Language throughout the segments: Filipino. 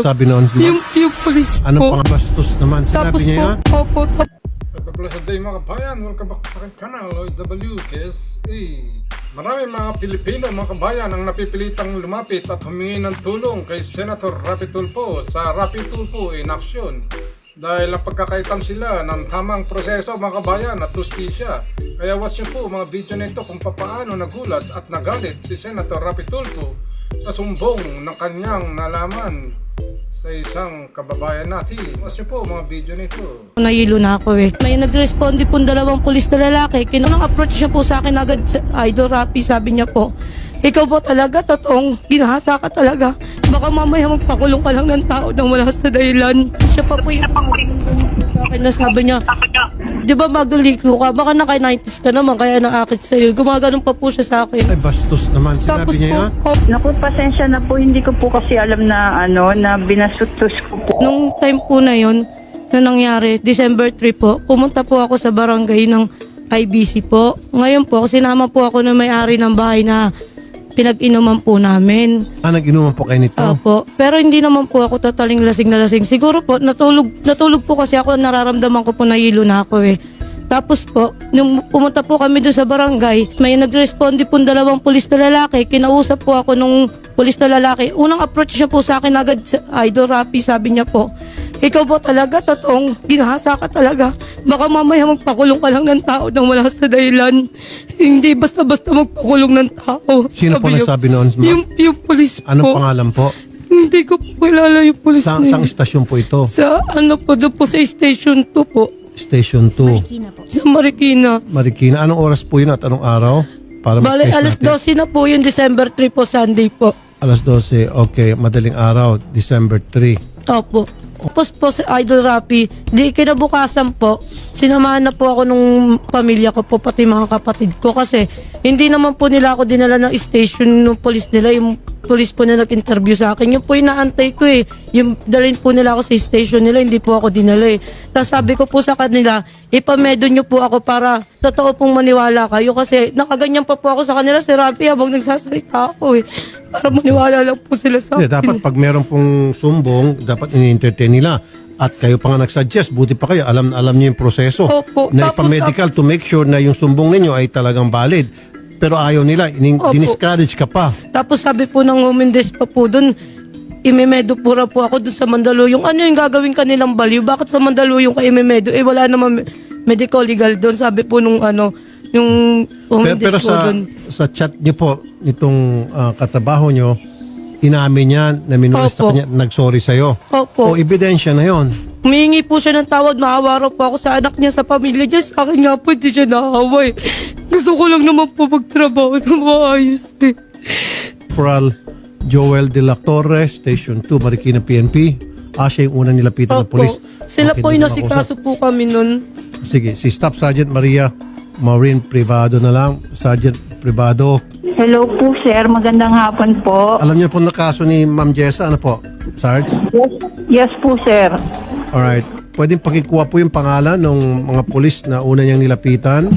sabi noon? Yung, yung police Anong po. pangabastos naman? Sinabi Tapos niya po, yun? opo, tap- Blessed day mga kabayan, welcome back sa aking channel, WKSA. Maraming mga Pilipino mga kabayan ang napipilitang lumapit at humingi ng tulong kay Senator Rapi Tulfo sa Rapi Tulfo in action. Dahil napagkakaitan sila ng tamang proseso mga kabayan at justisya. Kaya watch niyo po mga video na ito kung papaano nagulat at nagalit si Senator Rapi Tulfo sa sumbong ng kanyang nalaman sa isang kababayan natin. Niyo po mga video nito. nahilo na ako eh. May nag-responde po dalawang pulis na lalaki. Kinang approach niya po sa akin agad sa Idol Rappi. Sabi niya po, ikaw po talaga, totoong ginahasa ka talaga. Baka mamaya magpakulong ka lang ng tao nang wala sa dahilan. Siya pa po yung sa akin na sabi niya, di ba magaliko ka? Baka naka-90s ka naman, kaya naakit sa'yo. Gumaganon pa po siya sa akin. Ay, bastos naman. Sinabi Tapos niya po, yun? oh, Naku, pasensya na po. Hindi ko po kasi alam na ano, na binasutos ko po. Nung time po na yon na nangyari, December 3 po, pumunta po ako sa barangay ng IBC po. Ngayon po, sinama po ako ng may-ari ng bahay na pinag-inuman po namin. Ah, nag-inuman po kayo nito? Opo. Pero hindi naman po ako totaling lasing na lasing. Siguro po, natulog, natulog po kasi ako, nararamdaman ko po na hilo na ako eh. Tapos po, nung pumunta po kami doon sa barangay, may nag-responde po dalawang pulis na lalaki. Kinausap po ako nung pulis na lalaki. Unang approach niya po sa akin agad Idol Rappi. Sabi niya po, ikaw po talaga, totoong ginahasa ka talaga. Baka mamaya magpakulong ka lang ng tao nang wala sa dahilan. Hindi basta-basta magpakulong ng tao. Sino po nagsabi noon, ma'am? Yung, yung pulis Anong po. pangalan po? Hindi ko po kilala yung pulis Sa, na sang yun. istasyon po ito? Sa ano po, doon po sa station 2 po. Station 2. Sa Marikina. Marikina. Anong oras po yun at anong araw? Para Bale, ma-test alas natin. 12 na po yun, December 3 po, Sunday po. Alas 12. Okay, madaling araw. December 3. Opo. Po sa Idol Rappi, di kinabukasan po, sinamahan na po ako nung pamilya ko po, pati mga kapatid ko. Kasi hindi naman po nila ako dinala ng station ng police nila, yung police po na nag-interview sa akin. Yung po yung naantay ko eh. Yung dalhin po nila ako sa station nila, hindi po ako dinala eh. Tapos sabi ko po sa kanila, ipamedo nyo po ako para totoo pong maniwala kayo. Kasi nakaganyan pa po ako sa kanila, si Rappi, habang nagsasalita ako eh. Para maniwala lang po sila sa Hindi, akin. dapat pag meron pong sumbong, dapat ini-entertain nila. At kayo pa nga nagsuggest, buti pa kayo, alam alam niyo yung proseso. Opo. Na Tapos, ipa-medical to make sure na yung sumbong ninyo ay talagang valid. Pero ayaw nila, ining, Opo. diniscourage ka pa. Tapos sabi po ng Women's pa po doon, imimedo pura po ako doon sa Mandaluyong. Ano yung gagawin kanilang baliw? Bakit sa Mandaluyong ka imimedo? Eh wala naman me- medical legal doon. Sabi po nung ano, yung Pero, pero po sa, doon. sa chat niyo po, nitong ah, katrabaho niyo, inamin niya na minolesta Opo. ka niya, nag-sorry sa'yo. Opo. O ebidensya na yon. Humingi po siya ng tawad, maawa raw po ako sa anak niya, sa pamilya niya. Sa akin nga po, hindi siya naawa eh. Gusto ko lang naman po magtrabaho na maayos eh. Corporal Joel De La Torre, Station 2, Marikina PNP. Ah, siya yung unang nilapitan ng Opo. polis. Sila Okay, po yung ako nasikaso po kami nun. Sige, si Staff Sergeant Maria Maureen Privado na lang. Sergeant Privado. Hello po, sir. Magandang hapon po. Alam niyo po na kaso ni Ma'am Jessa, ano po? Sarge? Yes po, sir. Alright. Pwedeng pakikuha po yung pangalan ng mga pulis na una niyang nilapitan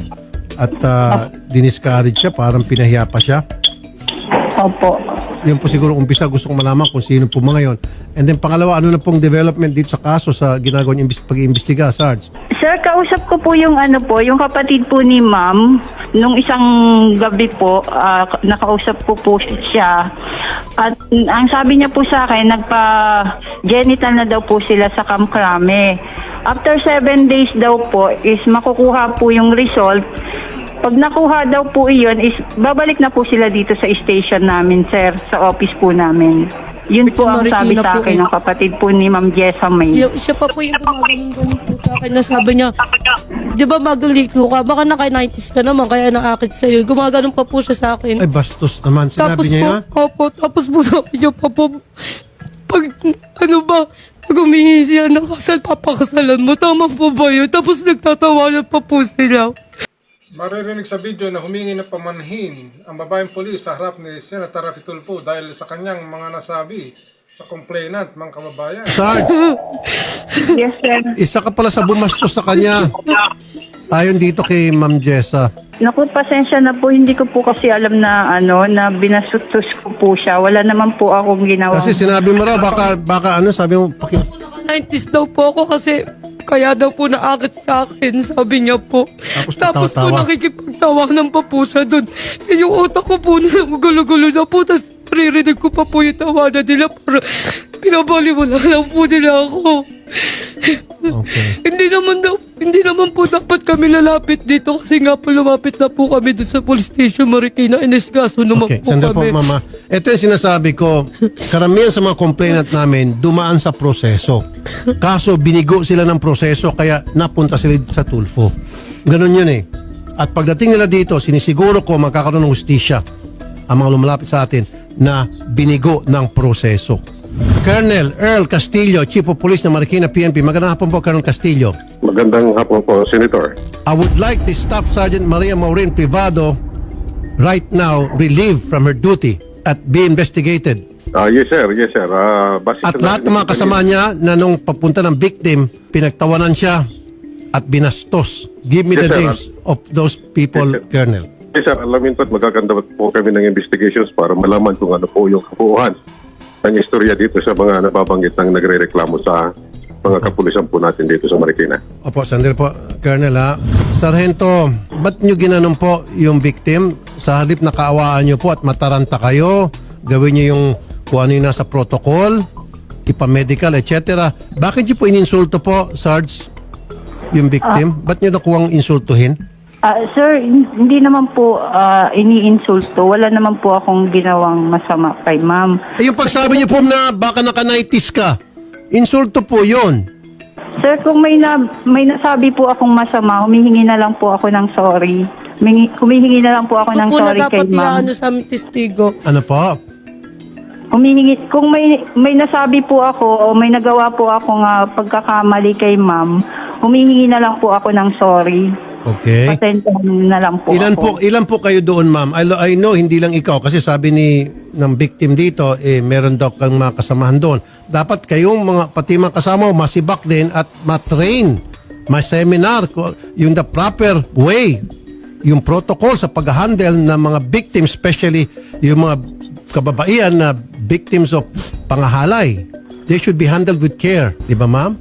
at uh, diniscourage siya, parang pinahiya pa siya. Opo. Yun po siguro umpisa gusto kong malaman kung sino po mga yon. And then pangalawa, ano na pong development dito sa kaso sa ginagawa niyong imbis- pag-iimbestiga, Sarge? Sir, kausap ko po yung ano po, yung kapatid po ni ma'am. Nung isang gabi po, ah, nakausap ko po siya. At mm, ang sabi niya po sa akin, nagpa-genital na daw po sila sa Kamkrame. After seven days daw po is makukuha po yung result. Pag nakuha daw po iyon is babalik na po sila dito sa station namin, sir, sa office po namin. Yun po ang sabi Marikina sa po akin eh. ng kapatid po ni Ma'am Jessa May. Yung, siya pa po yung gumagano po sa akin na sabi niya, di ba magaliko ka? Baka naka-90s ka naman, kaya naakit sa'yo. Gumaganon pa po siya sa akin. Ay, bastos naman. Sinabi tapos niya po, yun? opo, tapos po sabi niya pa po, pag, ano ba, pag humingi siya ng kasal, papakasalan mo. Tama po ba yun? Tapos nagtatawanan pa po sila. Maririnig sa video na humingi ng pamanhin ang babaeng polis sa harap ni Senator Rapi Tulfo dahil sa kanyang mga nasabi sa complainant, mga kababayan. Sarge! Yes, sir. Isa ka pala sa bumastos sa kanya. Ayon dito kay Ma'am Jessa. Naku, pasensya na po. Hindi ko po kasi alam na ano, na binasutos ko po siya. Wala naman po akong ginawa. Kasi sinabi mo raw, baka, baka ano, sabi mo, paki, 90s daw po ako kasi kaya daw po naakit sa akin, sabi niya po. Tapos Tapos po natawa-tawa. nakikipagtawanan pa po siya doon. Eh, yung utak ko po na gulo-gulo na po, tapos naririnig ko pa po yung tawanan nila para pinabaliwala lang po nila ako. okay. hindi naman daw, hindi naman po dapat kami lalapit dito kasi nga po lumapit na po kami doon sa police station Marikina. Inesgaso naman Okay, po sandali po kami. mama. Ito yung sinasabi ko, karamihan sa mga complainant namin dumaan sa proseso. Kaso binigo sila ng proseso kaya napunta sila sa Tulfo. Ganun yun eh. At pagdating nila dito, sinisiguro ko magkakaroon ng hustisya ang mga lumalapit sa atin na binigo ng proseso. Colonel Earl Castillo, Chief of Police ng Marikina PNP. Magandang hapon po, Colonel Castillo. Magandang hapon po, Senator. I would like the Staff Sergeant Maria Maureen Privado right now relieved from her duty at be investigated. Ah, yes, sir. Yes, sir. Ah, base At sa lahat ng mga kasama niya na nung papunta ng victim, pinagtawanan siya at binastos. Give me Yes, the sir. names of those people. Colonel. Yes, sir. Alamin ko at magaganda po kami ng investigations para malaman kung ano po yung kabuuan ng istorya dito sa mga nababanggit ng nagre-reklamo sa mga kapulisan po natin dito sa Marikina. Opo, sandali po, Colonel ha. Sargento, ba't nyo ginanon po yung victim? Sa halip na kaawaan nyo po at mataranta kayo, gawin nyo yung kung ano yung nasa protocol, ipamedical, etc. Bakit nyo po ininsulto po, Sarge, yung victim? Ba't nyo nakuwang insultuhin? Ah, sir, hindi naman po ah, iniinsulto. Wala naman po akong ginawang masama kay ma'am. Eh, yung pagsabi niyo po na baka naka-90s ka, insulto po yon. Sir, kung may, na, may nasabi po akong masama, humihingi na lang po ako ng sorry. Humingi, humihingi na lang po ako ng Ako po na sorry kay dapat ma'am. ano sa aming testigo. Ano po? Humihingi, kung may, may nasabi po ako o may nagawa po ako nga pagkakamali kay ma'am, humihingi na lang po ako ng sorry. Okay. Pasensyahan na lang po Ilan ako. po ilan po kayo doon, ma'am? I, lo- I know hindi lang ikaw kasi sabi ni ng victim dito eh meron daw kang mga kasamahan doon. Dapat kayong mga pati mga kasama mo masibak din at ma-train, ma-seminar ko- yung the proper way, yung protocol sa pag-handle ng mga victims, especially yung mga kababaihan na victims of pangahalay. They should be handled with care, di ba ma'am?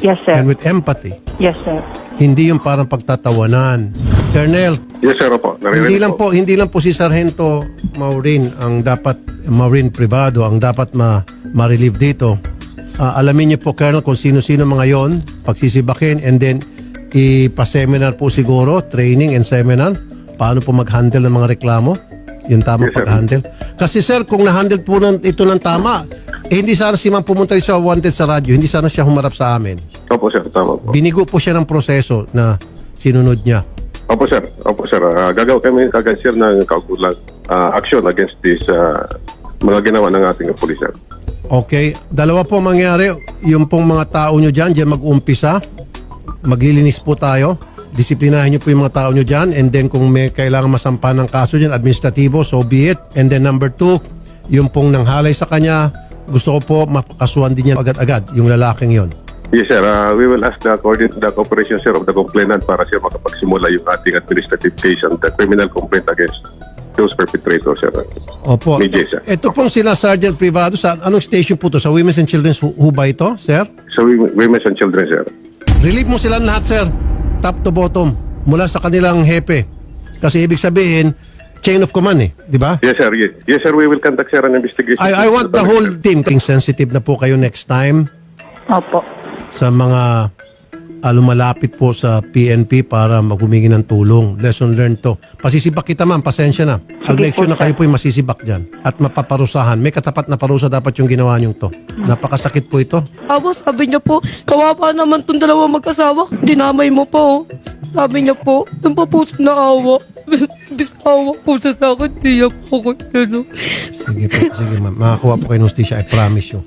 Yes, sir. And with empathy. Yes, sir. Hindi yung parang pagtatawanan. Colonel, Yes, sir. Opo. Naririnig hindi lang po hindi lang po si Sargento Maureen ang dapat Maureen Privado ang dapat ma ma-relieve dito. Ah, alamin niyo po Colonel kung sino-sino mga yon, pagsisibakin and then ipa-seminar po siguro, training and seminar paano po mag-handle ng mga reklamo. Yung tamang Yes, pag-handle. Kasi sir, kung na-handle po ng, ito ng tama, eh, hindi sana si ma'am pumunta sa wanted sa radyo, hindi sana siya humarap sa amin. Opo, sir. Tama po. Binigo po siya ng proseso na sinunod niya. Opo, sir. Opo, sir. Ah, gagawa kami kagad, sir, ng kaukulang ah, action against this ah, mga ginawa ng ating pulis, sir. Okay, dalawa po mangyari. Yung pong mga tao nyo dyan, dyan mag-umpisa. Maglilinis po tayo. Disiplinahin nyo po yung mga tao nyo dyan. And then kung may kailangan masampa ng kaso dyan, administratibo, so be it. And then number two, yung pong nanghalay sa kanya, gusto ko po mapakasuhan din yan agad-agad, yung lalaking yon. Yes, sir. Ah, we will ask the, coordinate, the cooperation, sir, of the complainant para siya makapagsimula yung ating administrative case and the criminal complaint against those perpetrators, sir. Opo. Medyo, sir. Ito pong sila Sergeant Privado. Sa anong station po to? Sa Women's and Children's Who ba ito, sir? So, we, women and children, sir. Relieve mo sila lahat, sir. Top to bottom. Mula sa kanilang hepe. Kasi ibig sabihin, chain of command eh. Di ba? Yes, sir. Yes, yes sir. We will conduct, sir, an investigation. I, I want the whole team. Sensitive na po kayo next time Opo. sa mga ah, lumalapit po sa PNP para maghumingi ng tulong. Lesson learned to. Pasisibak kita ma'am, pasensya na. I'll Sige make sure po, na kayo po yung masisibak dyan. At mapaparusahan. May katapat na parusa dapat yung ginawa niyong to. Napakasakit po ito. Tapos sabi niya po, kawawa naman tong dalawa mag-asawa. Dinamay mo po. Sabi niya po, doon po po siya naawa. Bistawa po siya sa akin. Di niya po ko ano. Sige po, sige ma'am. Makakuha po kayo ng hustisya, I promise you.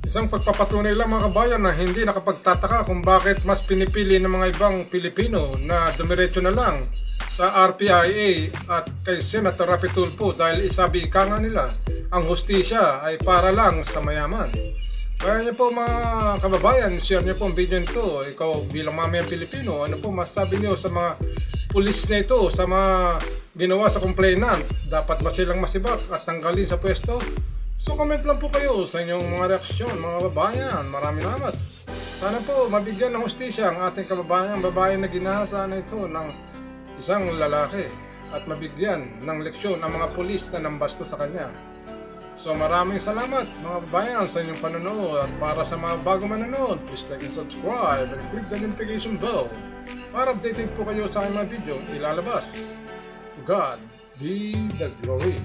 Isang pagpapatunay lang mga kabayan na hindi nakapagtataka kung bakit mas pinipili ng mga ibang Pilipino na dumiretso na lang sa RPIA at kay Senator Rapi Tulfo dahil isabi ka nga nila, ang hustisya ay para lang sa mayaman. Kaya niyo po mga kababayan, share niyo po ang video nito. Ikaw bilang mamayang Pilipino, ano po masasabi niyo sa mga pulis na ito, sa mga ginawa sa complainant? Dapat ba silang masibak at tanggalin sa pwesto? So comment lang po kayo sa inyong mga reaksyon, mga kababayan. Maraming salamat. Sana po mabigyan ng hustisya ang ating kababayan babae na ginahasa na ito ng isang lalaki at mabigyan ng leksyon ang mga pulis na nambasto sa kanya. So maraming salamat mga babayan sa inyong panonood at para sa mga bago manonood, please like and subscribe and click the notification bell para updated po kayo sa aking mga video ilalabas. To God be the glory.